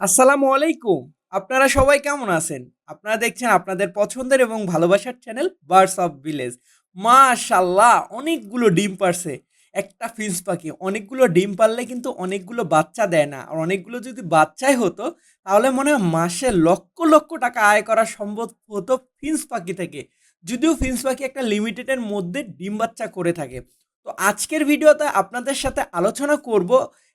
আসসালামু আলাইকুম। আপনারা সবাই কেমন আছেন? আপনারা দেখছেন আপনাদের পছন্দের এবং ভালোবাসার চ্যানেল বার্ডস অফ ভিলেজ মা মাশাল্লাহ অনেকগুলো ডিম পারছে। একটা ফিন্স পাখি, অনেকগুলো ডিম পারলে কিন্তু অনেকগুলো বাচ্চা দেয় না। আর অনেকগুলো যদি বাচ্চাই হতো, তাহলে মনে হয় মাসে লক্ষ লক্ষ টাকা আয় করা সম্ভব হতো ফিন্স পাখি থেকে। যদিও ফিন্স পাখি একটা লিমিটেডের মধ্যে ডিম বাচ্চা করে থাকে। তো আজকের ভিডিওতে আপনাদের সাথে আলোচনা করব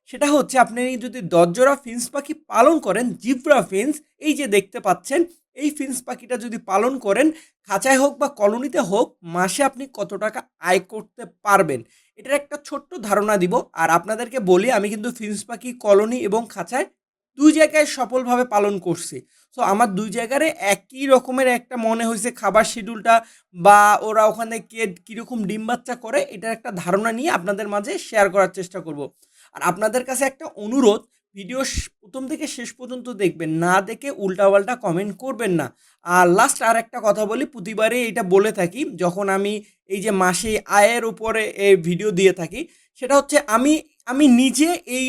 সেটা হচ্ছে আপনি যদি দশজোড়া ফিন্স পাখি পালন করেন জিব্রা ফিন্স এই যে দেখতে পাচ্ছেন, এই ফিন্স পাখিটা যদি পালন করেন, খাঁচায় হোক বা কলোনিতে হোক, মাসে আপনি কত টাকা আয় করতে পারবেন? এটার একটা ছোট্ট ধারণা দিব। আর আপনাদেরকে বলি, আমি কিন্তু ফিন্স পাখি, কলোনি এবং খাঁচায় দুই জায়গায় সফলভাবে পালন করছি। সো আমার দুই জায়গায় একই রকমের একটা মনে হয়েছে খাবার শিডিউলটা বা ওরা ওখানে কে কীরকম ডিম বাচ্চা করে, এটার একটা ধারণা নিয়ে আপনাদের মাঝে শেয়ার করার চেষ্টা করব। আর আপনাদের কাছে একটা অনুরোধ, ভিডিও প্রথম থেকে শেষ পর্যন্ত দেখবেন, না দেখে উল্টাপাল্টা কমেন্ট করবেন না। আর লাস্ট আর একটা কথা বলি প্রতিবারে এটা বলে থাকি, যখন আমি এই যে মাসে আয়ের উপরে এই ভিডিও দিয়ে থাকি, সেটা হচ্ছে আমি আমি নিজে এই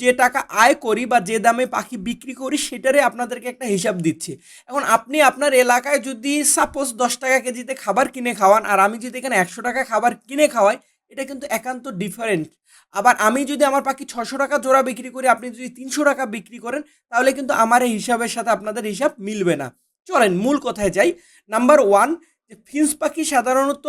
যে টাকা আয় করি বা যে দামে পাখি বিক্রি করি সেটারে আপনাদেরকে একটা হিসাব দিচ্ছি। এখন আপনি আপনার এলাকায় যদি সাপোজ দশ টাকা কেজিতে খাবার কিনে খাওয়ান, আর আমি যদি এখানে একশো টাকা খাবার কিনে খাওয়াই এটা কিন্তু একান্ত ডিফারেন্ট আবার আমি যদি আমার পাখি ছশো টাকা জোড়া বিক্রি করি, আপনি যদি তিনশো টাকা বিক্রি করেন, তাহলে কিন্তু আমার এই হিসাবের সাথে আপনাদের হিসাব মিলবে না। চলেন, মূল কথায় যাই। নাম্বার ওয়ান যে ফিন্স পাখি সাধারণত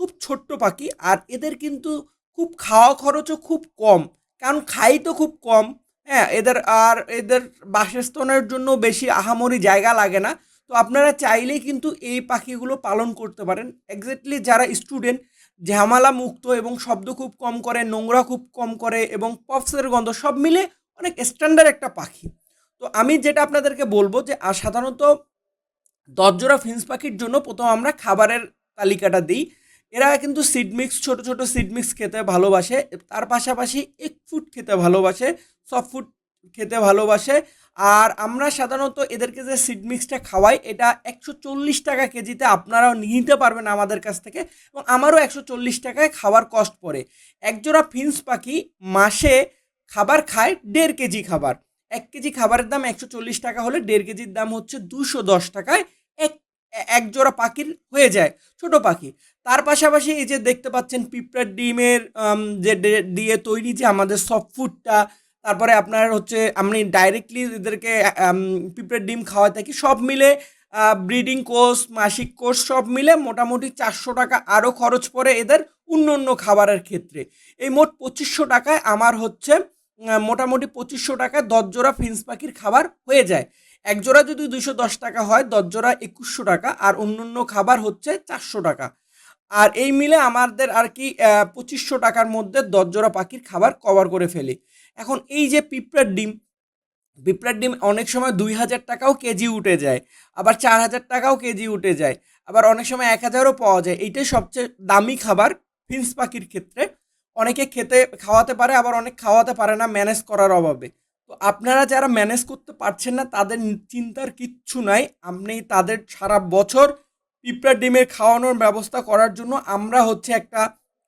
খুব ছোট্ট পাখি, আর এদের কিন্তু খুব খাওয়া খরচও খুব কম। কারণ খাই তো খুব কম। হ্যাঁ এদের আর এদের বাসস্থানের জন্য বেশি আহামরি জায়গা লাগে না। তো আপনারা চাইলেই কিন্তু এই পাখিগুলো পালন করতে পারেন। এক্স্যাক্টলি যারা স্টুডেন্ট ঝামেলা মুক্ত এবং শব্দ খুব কম করে, নোংরা খুব কম করে এবং পপসের গন্ধ সব মিলে অনেক স্ট্যান্ডার্ড একটা পাখি। তো আমি যেটা আপনাদেরকে বলব যে আর সাধারণত দশজোড়া ফিন্স পাখির জন্য প্রথম আমরা খাবারের তালিকাটা দিই। এরা কিন্তু সিড মিক্স ছোটো ছোটো মিক্স খেতে ভালোবাসে। তার পাশাপাশি এক ফুড খেতে ভালোবাসে। সফট ফুড খেতে ভালোবাসে। আর আমরা সাধারণত এদেরকে যে সিড মিক্সটা খাওয়াই, এটা একশো চল্লিশ টাকা কেজিতে আপনারাও নিতে পারবেন আমাদের কাছ থেকে এবং আমারও একশো চল্লিশ টাকায় খাবার কস্ট পড়ে। একজোড়া ফিন্স পাখি মাসে খাবার খায় দেড় কেজি খাবার। এক কেজি খাবারের দাম একশো চল্লিশ টাকা হলে দেড় কেজির দাম হচ্ছে দুশো দশ টাকায় এক এক জোড়া পাখির হয়ে যায়, ছোট পাখি। তার পাশাপাশি এই যে দেখতে পাচ্ছেন পিঁপড়ার ডিমের যে দিয়ে তৈরি যে আমাদের সফট ফুডটা তারপরে আপনার হচ্ছে আমি ডাইরেক্টলি এদেরকে পিঁপড়ের ডিম খাওয়া থাকি। সব মিলে ব্রিডিং কোর্স মাসিক কোর্স সব মিলে মোটামুটি চারশো টাকা আরও খরচ পড়ে এদের অন্য অন্য খাবারের ক্ষেত্রে। এই মোট পঁচিশশো টাকায় আমার হচ্ছে মোটামুটি পঁচিশশো টাকায় দশ জোড়া ফিন্স পাখির খাবার হয়ে যায়। এক জোড়া যদি দুশো দশ টাকা হয় জোড়া একুশশো টাকা আর অন্য অন্য খাবার হচ্ছে চারশো টাকা। আর এই মিলে আমাদের আর কি পঁচিশশো টাকার মধ্যে জোড়া পাখির খাবার কভার করে ফেলি। এখন এই যে পিঁপড়ার ডিম পিঁপড়ার ডিম অনেক সময় দুই হাজার টাকাও কেজি উঠে যায়, আবার চার হাজার টাকাও কেজি উঠে যায়, আবার অনেক সময় এক হাজারও পাওয়া যায়। এইটাই সবচেয়ে দামি খাবার ফিন্স পাখির ক্ষেত্রে। অনেকে খেতে, খাওয়াতে পারে, আবার অনেক খাওয়াতে পারে না ম্যানেজ করার অভাবে। তো আপনারা যারা ম্যানেজ করতে পারছেন না, তাদের চিন্তার কিচ্ছু নাই। আপনি তাদের সারা বছর পিঁপড়ার ডিমের খাওয়ানোর ব্যবস্থা করার জন্য আমরা হচ্ছে একটা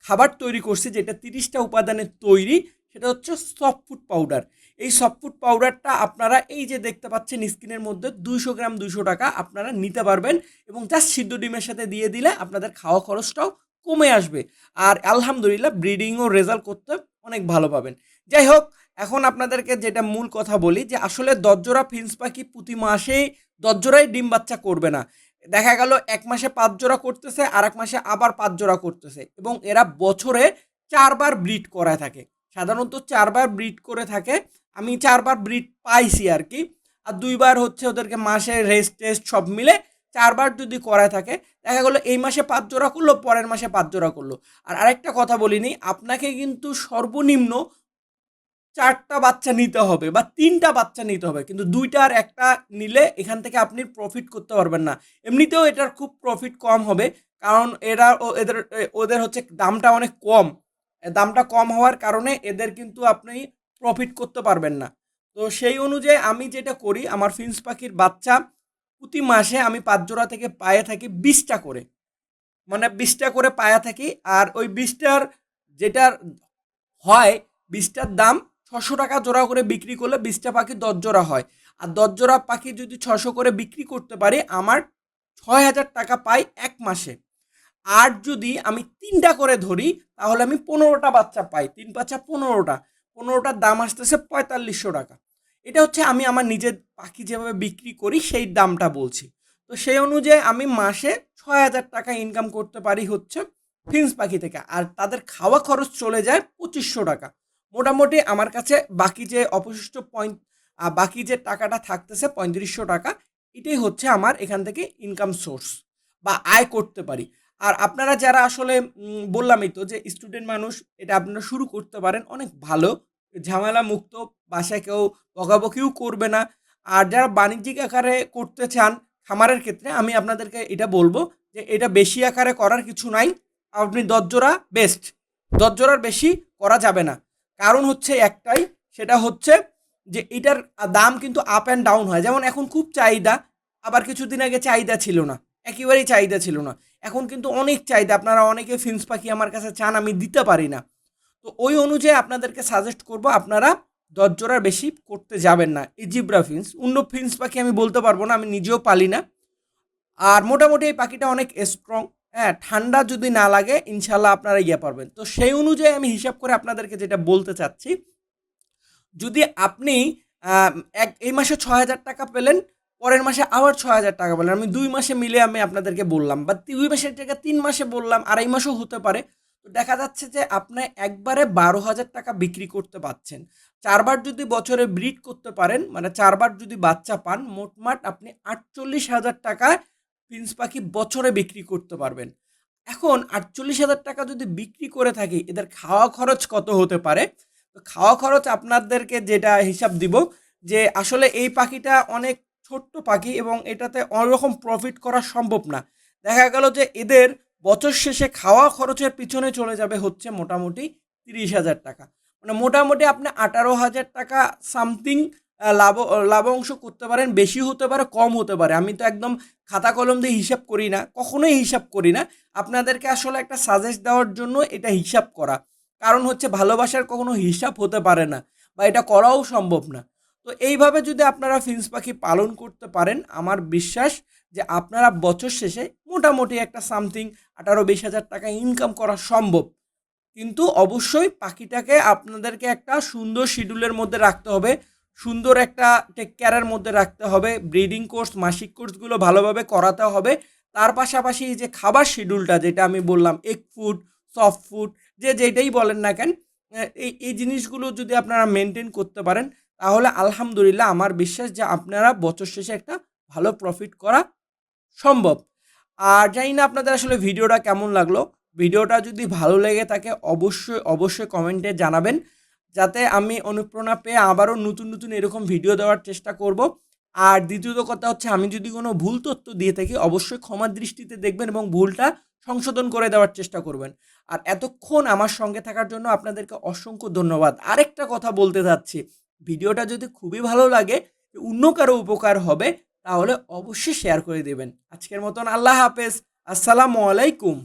খাবার তৈরি করছি, যেটা তিরিশটা উপাদানের তৈরি। সেটা হচ্ছে সফট ফুড পাউডার এই সফট ফুড পাউডারটা আপনারা এই যে দেখতে পাচ্ছেন স্ক্রিনের মধ্যে দুইশো গ্রাম, দুইশো টাকা আপনারা নিতে পারবেন এবং জাস্ট সিদ্ধ ডিমের সাথে দিয়ে দিলে আপনাদের খাওয়া খরচটাও কমে আসবে। আর আলহামদুলিল্লাহ ব্রিডিংও রেজাল্ট করতে অনেক ভালো পাবেন। যাই হোক, এখন আপনাদেরকে যেটা মূল কথা বলি যে আসলে দশজোড়া ফিন্স পাখি প্রতি মাসেই দশজোড়াই ডিম বাচ্চা করবে না। দেখা গেল এক মাসে পাঁচ জোড়া করতেছে আর এক মাসে আবার পাঁচ জোড়া করতেছে এবং এরা বছরে চারবার ব্রিড করায় থাকে। সাধারণত চারবার ব্রিড করে থাকে। আমি চারবার ব্রিড পাইছি আর কি। আর দুইবার হচ্ছে ওদেরকে মাসে রেস্ট টেস্ট সব মিলে চারবার যদি করায় থাকে, দেখা গেলো এই মাসে পাঁচ জোড়া করল, পরের মাসে পাঁচ জোড়া করল। আর আরেকটা কথা বলিনি, আপনাকে কিন্তু সর্বনিম্ন চারটা বাচ্চা নিতে হবে বা তিনটা বাচ্চা নিতে হবে। কিন্তু দুইটা আর একটা নিলে এখান থেকে আপনি প্রফিট করতে পারবেন না। এমনিতেও এটার খুব প্রফিট কম হবে, কারণ এরা এদের ওদের হচ্ছে দামটা অনেক কম। দামটা কম হওয়ার কারণে এদের কিন্তু আপনি প্রফিট করতে পারবেন না। তো সেই অনুযায়ী আমি যেটা করি, আমার ফিন্স পাখির বাচ্চা প্রতি মাসে আমি পাঁচ জোড়া থেকে পায়ে থাকি বিশটা করে। মানে বিশটা করে পায়া থাকি আর ওই বিশটার যেটার হয়, বিশটার দাম ছশো টাকা জোড়া করে বিক্রি করলে বিশটা পাখি দশ জোড়া হয়। আর দশ জোড়া পাখি যদি ছশো করে বিক্রি করতে পারি, আমার ছয় হাজার টাকা পাই এক মাসে। আর যদি আমি তিনটা করে ধরি, তাহলে আমি পনেরোটা বাচ্চা পাই। তিন বাচ্চা পনেরোটা। পনেরোটার দাম আসতেছে পঁয়তাল্লিশশো টাকা। এটা হচ্ছে আমি আমার নিজের পাখি যেভাবে বিক্রি করি, সেই দামটা বলছি। তো সেই অনুযায়ী আমি মাসে ছয় হাজার টাকা ইনকাম করতে পারি হচ্ছে ফিন্স পাখি থেকে। আর তাদের খাওয়া খরচ চলে যায় পঁচিশশো টাকা। মোটামুটি আমার কাছে বাকি যে অবশিষ্ট পয়েন্ট বাকি যে টাকাটা থাকতেছে পঁয়ত্রিশশো টাকা, এটাই হচ্ছে আমার এখান থেকে ইনকাম সোর্স বা আয় করতে পারি। আর আপনারা যারা আসলে বললামই তো যে স্টুডেন্ট মানুষ, এটা আপনারা শুরু করতে পারেন। অনেক ভালো। ঝামেলা মুক্ত বাসায় কেউ বকাবকিও করবে না। আর যারা বাণিজ্যিক আকারে করতে চান খামারের ক্ষেত্রে, আমি আপনাদেরকে এটা বলব যে এটা বেশি আকারে করার কিছু নাই। আপনি দশজোড়া বেস্ট দশজোড়ার বেশি করা যাবে না। কারণ হচ্ছে একটাই, সেটা হচ্ছে যে এটার দাম কিন্তু আপ অ্যান্ড ডাউন হয়। যেমন এখন খুব চাহিদা, আবার কিছুদিন আগে চাহিদা ছিল না। একেবারেই চাহিদা ছিল না। এখন কিন্তু অনেক চাহিদা। আপনারা অনেকে ফিন্স পাখি আমার কাছে চান, আমি দিতে পারি না। তো ওই অনুযায়ী আপনাদেরকে সাজেস্ট করব, আপনারা দশ জোড়ার বেশি করতে যাবেন না। এই জিব্রা ফিন্স অন্য ফিন্স পাখি আমি বলতে পারব না, আমি নিজেও পালি না। আর মোটামুটি এই পাখিটা অনেক স্ট্রং হ্যাঁ ঠান্ডা যদি না লাগে ইনশাল্লাহ আপনারা ইয়ে পারবেন। তো সেই অনুযায়ী আমি হিসাব করে আপনাদেরকে যেটা বলতে চাচ্ছি, যদি আপনি এক, এই মাসে ছ হাজার টাকা পেলেন পরের মাসে আবার ছ হাজার টাকা বললেন আমি দুই মাসে মিলে আমি আপনাদেরকে বললাম বা দুই মাসের জায়গায় তিন মাসে বললাম, আড়াই মাসও হতে পারে। তো দেখা যাচ্ছে যে আপনি একবারে বারো হাজার টাকা বিক্রি করতে পারছেন চারবার যদি বছরে ব্রিড করতে পারেন মানে চারবার যদি বাচ্চা পান মোটমাট আপনি আটচল্লিশ হাজার টাকায় প্রিন্স পাখি বছরে বিক্রি করতে পারবেন। এখন আটচল্লিশ হাজার টাকা যদি বিক্রি করে থাকি, এদের খাওয়া খরচ কত হতে পারে? তো খাওয়া খরচ আপনাদেরকে যেটা হিসাব দিব, যে আসলে এই পাখিটা অনেক ছোট্ট পাখি এবং এটাতে অন্যরকম প্রফিট করা সম্ভব না। দেখা গেল যে এদের বছর শেষে খাওয়া খরচের পিছনে চলে যাবে হচ্ছে মোটামুটি তিরিশ হাজার টাকা। মানে মোটামুটি আপনি আঠারো হাজার টাকা সামথিং লাভ লাভ অংশ করতে পারেন, বেশি হতে পারে, কম হতে পারে। আমি তো একদম খাতা কলম দিয়ে হিসাব করি না, কখনোই হিসাব করি না। আপনাদেরকে আসলে একটা সাজেস্ট দেওয়ার জন্য এটা হিসাব করা। কারণ হচ্ছে ভালোবাসার কখনো হিসাব হতে পারে না বা এটা করাও সম্ভব না। তো এইভাবে যদি আপনারা ফিন্স পাখি পালন করতে পারেন, আমার বিশ্বাস যে আপনারা বছর শেষে মোটামুটি একটা সামথিং আঠারো বিশ হাজার টাকা ইনকাম করা সম্ভব। কিন্তু অবশ্যই পাখিটাকে আপনাদেরকে একটা সুন্দর শিডিউলের মধ্যে রাখতে হবে, সুন্দর একটা টেক কেয়ারের মধ্যে রাখতে হবে ব্রিডিং কোর্স মাসিক কোর্সগুলো ভালোভাবে করাতে হবে। তার পাশাপাশি এই যে খাবার শিডিউলটা যেটা আমি বললাম এগ ফুড সফট ফুড যে যেটাই বলেন না কেন এই এই জিনিসগুলো যদি আপনারা মেনটেন করতে পারেন তাহলে আলহামদুলিল্লাহ আমার বিশ্বাস যে আপনারা বছর শেষে একটা ভালো প্রফিট করা সম্ভব। আর জানি না আপনাদের আসলে ভিডিওটা কেমন লাগল। ভিডিওটা যদি ভালো লেগে থাকে অবশ্যই অবশ্যই কমেন্টে জানাবেন। যাতে আমি অনুপ্রেরণা পেয়ে আবারও নতুন নতুন এরকম ভিডিও দেওয়ার চেষ্টা করব। আর দ্বিতীয়ত কথা হচ্ছে, আমি যদি কোনো ভুল তথ্য দিয়ে থাকি অবশ্যই ক্ষমার দৃষ্টিতে দেখবেন এবং ভুলটা সংশোধন করে দেওয়ার চেষ্টা করবেন। আর এতক্ষণ আমার সঙ্গে থাকার জন্য আপনাদেরকে অসংখ্য ধন্যবাদ। আরেকটা কথা বলতে চাচ্ছি ভিডিওটা যদি খুবই ভালো লাগে, অন্য কারও উপকার হবে, তাহলে অবশ্যই শেয়ার করে দেবেন। আজকের মতন আল্লাহ হাফেজ। আসসালামু আলাইকুম।